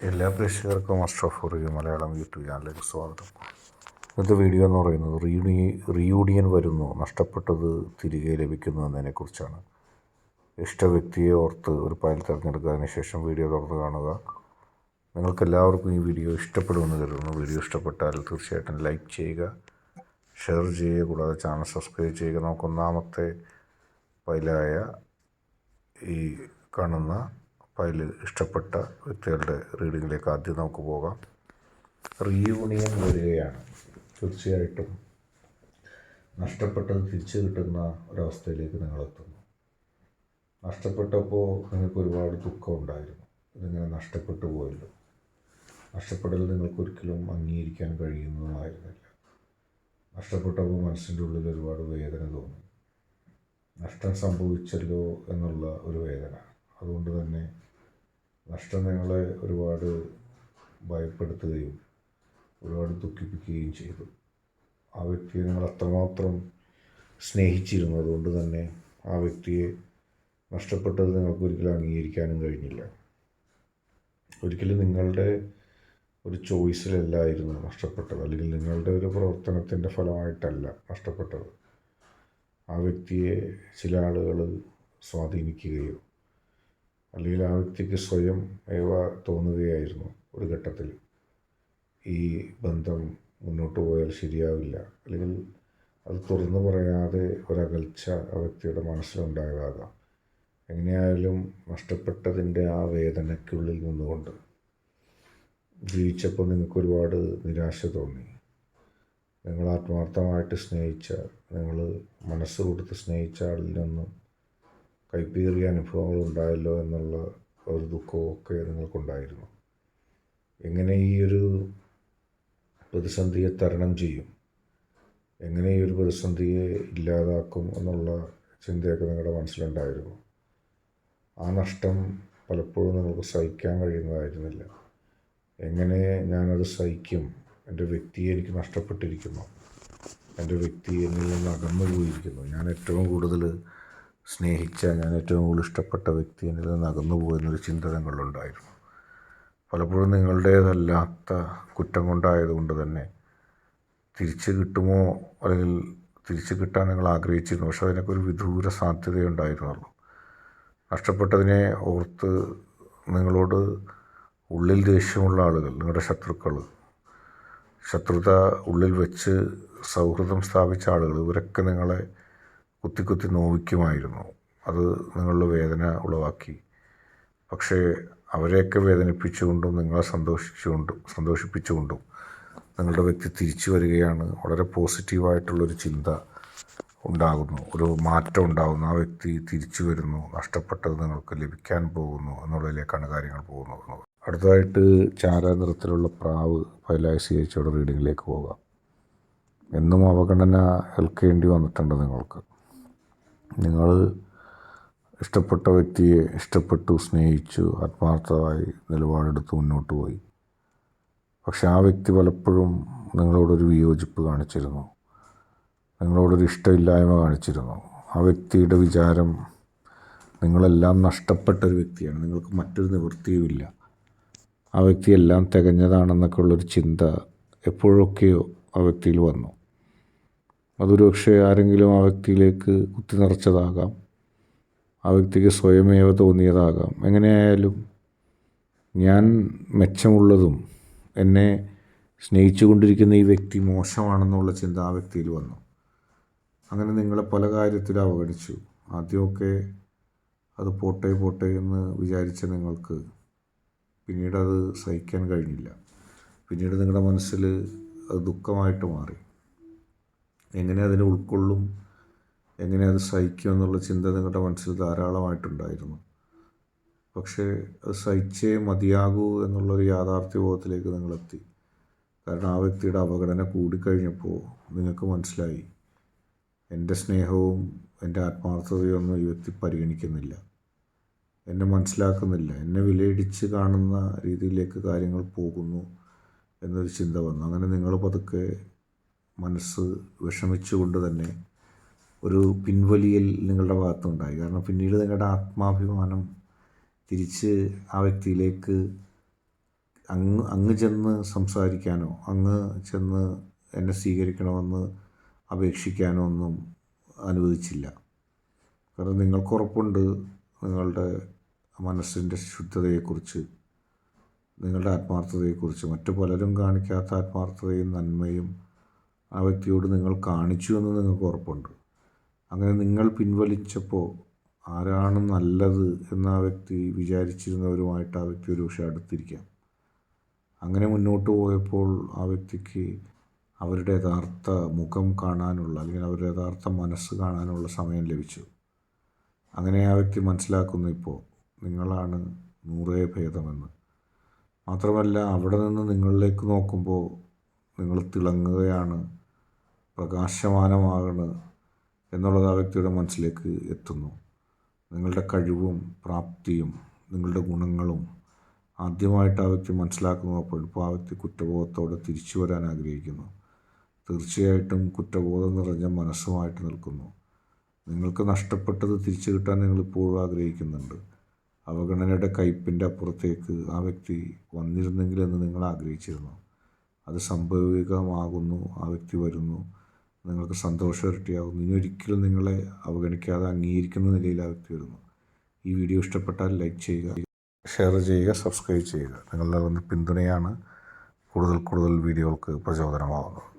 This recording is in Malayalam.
എല്ലാ പ്രേക്ഷകർക്കും അഷ്റഫ് റിവ്യൂ മലയാളം യൂട്യൂബ് ചാനലിലേക്ക് സ്വാഗതം. ഇന്നത്തെ വീഡിയോ എന്ന് പറയുന്നത് റീയൂണി റീയൂണിയൻ വരുന്നു നഷ്ടപ്പെട്ടത് തിരികെ ലഭിക്കുന്നു എന്നതിനെക്കുറിച്ചാണ് ഇഷ്ട വ്യക്തിയെ ഓർത്ത് ഒരു ഫയൽ തിരഞ്ഞെടുക്കുക ശേഷം വീഡിയോ തുറന്ന് കാണുക. നിങ്ങൾക്കെല്ലാവർക്കും ഈ വീഡിയോ ഇഷ്ടപ്പെടുമെന്ന് കരുതുന്നു. വീഡിയോ ഇഷ്ടപ്പെട്ടാൽ തീർച്ചയായിട്ടും ലൈക്ക് ചെയ്യുക ഷെയർ ചെയ്യുക കൂടാതെ ചാനൽ സബ്സ്ക്രൈബ് ചെയ്യുക. നമുക്ക് ഒന്നാമത്തെ ഈ കാണുന്ന ഫയൽ ഇഷ്ടപ്പെട്ട വ്യക്തികളുടെ റീഡിങ്ങിലേക്ക് ആദ്യം നമുക്ക് പോകാം. റീയൂണിയൻ വരികയാണ്. തീർച്ചയായിട്ടും നഷ്ടപ്പെട്ടത് തിരിച്ചു കിട്ടുന്ന ഒരവസ്ഥയിലേക്ക് നിങ്ങളെത്തുന്നു നഷ്ടപ്പെട്ടപ്പോൾ നിങ്ങൾക്ക് ഒരുപാട് ദുഃഖം ഉണ്ടായിരുന്നു. ഇതിങ്ങനെ നഷ്ടപ്പെട്ടു പോയല്ലോ. നഷ്ടപ്പെടൽ നിങ്ങൾക്കൊരിക്കലും അംഗീകരിക്കാൻ കഴിയുന്നതുമായിരുന്നില്ല നഷ്ടപ്പെട്ടപ്പോൾ മനസ്സിന്റെ ഉള്ളിൽ ഒരുപാട് വേദന തോന്നി. നഷ്ടം സംഭവിച്ചല്ലോ എന്നുള്ള ഒരു വേദന. അതുകൊണ്ട് തന്നെ നഷ്ടം ഞങ്ങളെ ഒരുപാട് ഭയപ്പെടുത്തുകയും ഒരുപാട് ദുഃഖിപ്പിക്കുകയും ചെയ്തു. ആ വ്യക്തിയെ ഞങ്ങൾ അത്രമാത്രം സ്നേഹിച്ചിരുന്നു അതുകൊണ്ട് തന്നെ ആ വ്യക്തിയെ നഷ്ടപ്പെട്ടത് നിങ്ങൾക്ക് ഒരിക്കലും അംഗീകരിക്കാനും കഴിഞ്ഞില്ല. ഒരിക്കലും നിങ്ങളുടെ ഒരു ചോയ്സിലല്ലായിരുന്നു നഷ്ടപ്പെട്ടത്. അല്ലെങ്കിൽ നിങ്ങളുടെ ഒരു പ്രവർത്തനത്തിന്റെ ഫലമായിട്ടല്ല നഷ്ടപ്പെട്ടത്. ആ വ്യക്തിയെ ചില ആളുകൾ സ്വാധീനിക്കുകയോ അല്ലെങ്കിൽ ആ വ്യക്തിക്ക് സ്വയം ഏവ തോന്നുകയായിരുന്നു ഒരു ഘട്ടത്തിൽ. ഈ ബന്ധം മുന്നോട്ട് പോയാൽ ശരിയാവില്ല. അല്ലെങ്കിൽ അത് തുറന്നു പറയാതെ ഒരകൽച്ച ആ വ്യക്തിയുടെ മനസ്സിലുണ്ടായതാകാം എങ്ങനെയായാലും നഷ്ടപ്പെട്ടതിന്റെ ആ വേദനയ്ക്കുള്ളിൽ നിന്നുകൊണ്ട് ജീവിച്ചപ്പോൾ നിങ്ങൾക്ക് ഒരുപാട് നിരാശ തോന്നി. നിങ്ങൾ ആത്മാർത്ഥമായിട്ട് സ്നേഹിച്ച നിങ്ങൾ മനസ്സ് കൊടുത്ത് സ്നേഹിച്ച ആളിൽ നിന്നും കൈപ്പേറിയ അനുഭവങ്ങൾ ഉണ്ടായല്ലോ എന്നുള്ള ഒരു ദുഃഖവും ഒക്കെ നിങ്ങൾക്കുണ്ടായിരുന്നു. എങ്ങനെ ഈ ഒരു പ്രതിസന്ധിയെ തരണം ചെയ്യും? എങ്ങനെ ഈ ഒരു പ്രതിസന്ധിയെ ഇല്ലാതാക്കും എന്നുള്ള ചിന്തയൊക്കെ നിങ്ങളുടെ മനസ്സിലുണ്ടായിരുന്നു? ആ നഷ്ടം പലപ്പോഴും നിങ്ങൾക്ക് സഹിക്കാൻ കഴിയുന്നതായിരുന്നില്ല. എങ്ങനെ ഞാനത് സഹിക്കും? എന്റെ വ്യക്തിയെ എനിക്ക് നഷ്ടപ്പെട്ടിരിക്കുന്നു. എന്റെ വ്യക്തി എന്നിൽ നിന്ന് അകന്നു പോയിരിക്കുന്നു. ഞാൻ ഏറ്റവും കൂടുതൽ സ്നേഹിച്ച ഞാൻ ഏറ്റവും കൂടുതൽ ഇഷ്ടപ്പെട്ട വ്യക്തി എന്നിൽ നിന്ന് അകന്നു പോയെന്നൊരു ചിന്ത നിങ്ങളിലുണ്ടായിരുന്നു പലപ്പോഴും നിങ്ങളുടേതല്ലാത്ത കുറ്റം കൊണ്ടായതുകൊണ്ട് തന്നെ തിരിച്ച് കിട്ടുമോ അല്ലെങ്കിൽ തിരിച്ചു കിട്ടാൻ നിങ്ങൾ ആഗ്രഹിച്ചിരുന്നു. പക്ഷേ അതിനൊക്കെ ഒരു വിദൂര സാധ്യതയുണ്ടായിരുന്നുള്ളൂ. നഷ്ടപ്പെട്ടതിനെ ഓർത്ത് നിങ്ങളോട് ഉള്ളിൽ ദേഷ്യമുള്ള ആളുകൾ നിങ്ങളുടെ ശത്രുക്കൾ ശത്രുത ഉള്ളിൽ വെച്ച് സൗഹൃദം സ്ഥാപിച്ച ആളുകൾ ഇവരൊക്കെ നിങ്ങളെ കുത്തി കുത്തി നോവിക്കുമായിരുന്നു. അത് നിങ്ങളുടെ വേദന ഉളവാക്കി. പക്ഷേ അവരെയൊക്കെ വേദനിപ്പിച്ചുകൊണ്ടും നിങ്ങളെ സന്തോഷിച്ചുകൊണ്ടും സന്തോഷിപ്പിച്ചുകൊണ്ടും നിങ്ങളുടെ വ്യക്തി തിരിച്ചു വരികയാണ് വളരെ പോസിറ്റീവായിട്ടുള്ളൊരു ചിന്ത ഉണ്ടാകുന്നു. ഒരു മാറ്റം ഉണ്ടാകുന്നു. ആ വ്യക്തി തിരിച്ചു വരുന്നു. നഷ്ടപ്പെട്ടത് നിങ്ങൾക്ക് ലഭിക്കാൻ പോകുന്നു എന്നുള്ളതിലേക്കാണ് കാര്യങ്ങൾ പോകുന്നത്. അടുത്തതായിട്ട് ചാര നിറത്തിലുള്ള പ്രാവ് പൈലായസി അയച്ചയുടെ റീഡിങ്ങിലേക്ക് പോകാം. എന്നും അവഗണന ഏൽക്കേണ്ടി വന്നിട്ടുണ്ട് നിങ്ങൾക്ക്. നിങ്ങൾ ഇഷ്ടപ്പെട്ട വ്യക്തിയെ ഇഷ്ടപ്പെട്ടു സ്നേഹിച്ചു ആത്മാർത്ഥമായി നിലപാടെടുത്ത് മുന്നോട്ട് പോയി. പക്ഷെ ആ വ്യക്തി പലപ്പോഴും നിങ്ങളോടൊരു വിയോജിപ്പ് കാണിച്ചിരുന്നു. നിങ്ങളോടൊരു ഇഷ്ടമില്ലായ്മ കാണിച്ചിരുന്നു. ആ വ്യക്തിയുടെ വിചാരം നിങ്ങളെല്ലാം നഷ്ടപ്പെട്ട ഒരു വ്യക്തിയാണ്. നിങ്ങൾക്ക് മറ്റൊരു നിവൃത്തിയുമില്ല. ആ വ്യക്തി എല്ലാം തികഞ്ഞതാണെന്നൊക്കെ ഉള്ളൊരു ചിന്ത എപ്പോഴൊക്കെയോ ആ വ്യക്തിയിൽ വന്നു. അതൊരു പക്ഷേ ആരെങ്കിലും ആ വ്യക്തിയിലേക്ക് കുത്തി നിറച്ചതാകാം ആ വ്യക്തിക്ക് സ്വയമേവ തോന്നിയതാകാം. എങ്ങനെയായാലും ഞാൻ മെച്ചമുള്ളതും എന്നെ സ്നേഹിച്ചുകൊണ്ടിരിക്കുന്ന ഈ വ്യക്തി മോശമാണെന്നുള്ള ചിന്ത ആ വ്യക്തിയിൽ വന്നു. അങ്ങനെ നിങ്ങളെ പല കാര്യത്തിലും അവഗണിച്ചു. ആദ്യമൊക്കെ അത് പോട്ടെ പോട്ടെ എന്ന് വിചാരിച്ച നിങ്ങൾക്ക് പിന്നീട് അത് സഹിക്കാൻ കഴിഞ്ഞില്ല. പിന്നീട് നിങ്ങളുടെ മനസ്സിൽ അത് ദുഃഖമായിട്ട് മാറി. എങ്ങനെ അതിനെ ഉൾക്കൊള്ളും എങ്ങനെ അത് സഹിക്കും എന്നുള്ള ചിന്ത നിങ്ങളുടെ മനസ്സിൽ ധാരാളമായിട്ടുണ്ടായിരുന്നു. പക്ഷേ അത് സഹിച്ചേ മതിയാകൂ എന്നുള്ളൊരു യാഥാർത്ഥ്യബോധത്തിലേക്ക് നിങ്ങളെത്തി. കാരണം ആ വ്യക്തിയുടെ അവഗണന കൂടിക്കഴിഞ്ഞപ്പോൾ നിങ്ങൾക്ക് മനസ്സിലായി എന്റെ സ്നേഹവും എന്റെ ആത്മാർത്ഥതയൊന്നും ഈ വ്യക്തി പരിഗണിക്കുന്നില്ല. എന്നെ മനസ്സിലാക്കുന്നില്ല. എന്നെ വിലയിടിച്ച് കാണുന്ന രീതിയിലേക്ക് കാര്യങ്ങൾ പോകുന്നു എന്നൊരു ചിന്ത വന്നു. അങ്ങനെ നിങ്ങൾ പതുക്കെ മനസ്സ് വിഷമിച്ചുകൊണ്ട് തന്നെ ഒരു പിൻവലിയൽ നിങ്ങളുടെ ഭാഗത്തുണ്ടായി. കാരണം പിന്നീട് നിങ്ങളുടെ ആത്മാഭിമാനം തിരിച്ച് ആ വ്യക്തിയിലേക്ക് അങ്ങ് അങ്ങ് ചെന്ന് സംസാരിക്കാനോ അങ്ങ് ചെന്ന് എന്നെ സ്വീകരിക്കണമെന്ന് അപേക്ഷിക്കാനോ ഒന്നും അനുവദിച്ചില്ല. കാരണം നിങ്ങൾക്ക് ഉറപ്പുണ്ട് നിങ്ങളുടെ മനസ്സിന്റെ ശുദ്ധതയെക്കുറിച്ച് നിങ്ങളുടെ ആത്മാർത്ഥതയെക്കുറിച്ച്. മറ്റു പലരും കാണിക്കാത്ത ആത്മാർത്ഥതയും നന്മയും ആ വ്യക്തിയോട് നിങ്ങൾ കാണിച്ചു എന്ന് നിങ്ങൾക്ക് ഉറപ്പുണ്ട്. അങ്ങനെ നിങ്ങൾ പിൻവലിച്ചപ്പോൾ ആരാണ് നല്ലത് എന്ന് ആ വ്യക്തി വിചാരിച്ചിരുന്നവരുമായിട്ട് ആ വ്യക്തി ഒരു പക്ഷേ അടുത്തിരിക്കാം. അങ്ങനെ മുന്നോട്ട് പോയപ്പോൾ ആ വ്യക്തിക്ക് അവരുടെ യഥാർത്ഥ മുഖം കാണാനുള്ള അല്ലെങ്കിൽ അവരുടെ യഥാർത്ഥ മനസ്സ് കാണാനുള്ള സമയം ലഭിച്ചു. അങ്ങനെ ആ വ്യക്തി മനസ്സിലാക്കുന്നു ഇപ്പോൾ നിങ്ങളാണ് നൂറേ ഭേദമെന്ന്. മാത്രമല്ല അവിടെ നിന്ന് നിങ്ങളിലേക്ക് നോക്കുമ്പോൾ നിങ്ങൾ തിളങ്ങുകയാണ് പ്രകാശമാനമാകണ് എന്നുള്ളത് ആ വ്യക്തിയുടെ മനസ്സിലേക്ക് എത്തുന്നു. നിങ്ങളുടെ കഴിവും പ്രാപ്തിയും നിങ്ങളുടെ ഗുണങ്ങളും ആദ്യമായിട്ട് ആ വ്യക്തി മനസ്സിലാക്കുന്നു അപ്പോൾ ഇപ്പോൾ ആ വ്യക്തി കുറ്റബോധത്തോടെ തിരിച്ചു വരാൻ ആഗ്രഹിക്കുന്നു. തീർച്ചയായിട്ടും കുറ്റബോധം നിറഞ്ഞ മനസ്സുമായിട്ട് നിൽക്കുന്നു. നിങ്ങൾക്ക് നഷ്ടപ്പെട്ടത് തിരിച്ചു കിട്ടാൻ നിങ്ങൾ ഇപ്പോഴും ആഗ്രഹിക്കുന്നുണ്ട്. അവഗണനയുടെ കയ്പിന്റെ അപ്പുറത്തേക്ക് ആ വ്യക്തി വന്നിരുന്നെങ്കിൽ എന്ന് നിങ്ങൾ ആഗ്രഹിച്ചിരുന്നു. അത് സംഭവികമാകുന്നു ആ വ്യക്തി വരുന്നു നിങ്ങൾക്ക് സന്തോഷം ഇരട്ടിയാകുന്നു. ഇനി ഒരിക്കലും നിങ്ങളെ അവഗണിക്കാതെ അംഗീകരിക്കുന്ന നിലയിൽ ആ വ്യക്തി വരുന്നു. ഈ വീഡിയോ ഇഷ്ടപ്പെട്ടാൽ ലൈക്ക് ചെയ്യുക ഷെയർ ചെയ്യുക സബ്സ്ക്രൈബ് ചെയ്യുക. നിങ്ങളുടെ പിന്തുണയാണ് കൂടുതൽ കൂടുതൽ വീഡിയോകൾക്ക് പ്രചോദനമാകുന്നത്.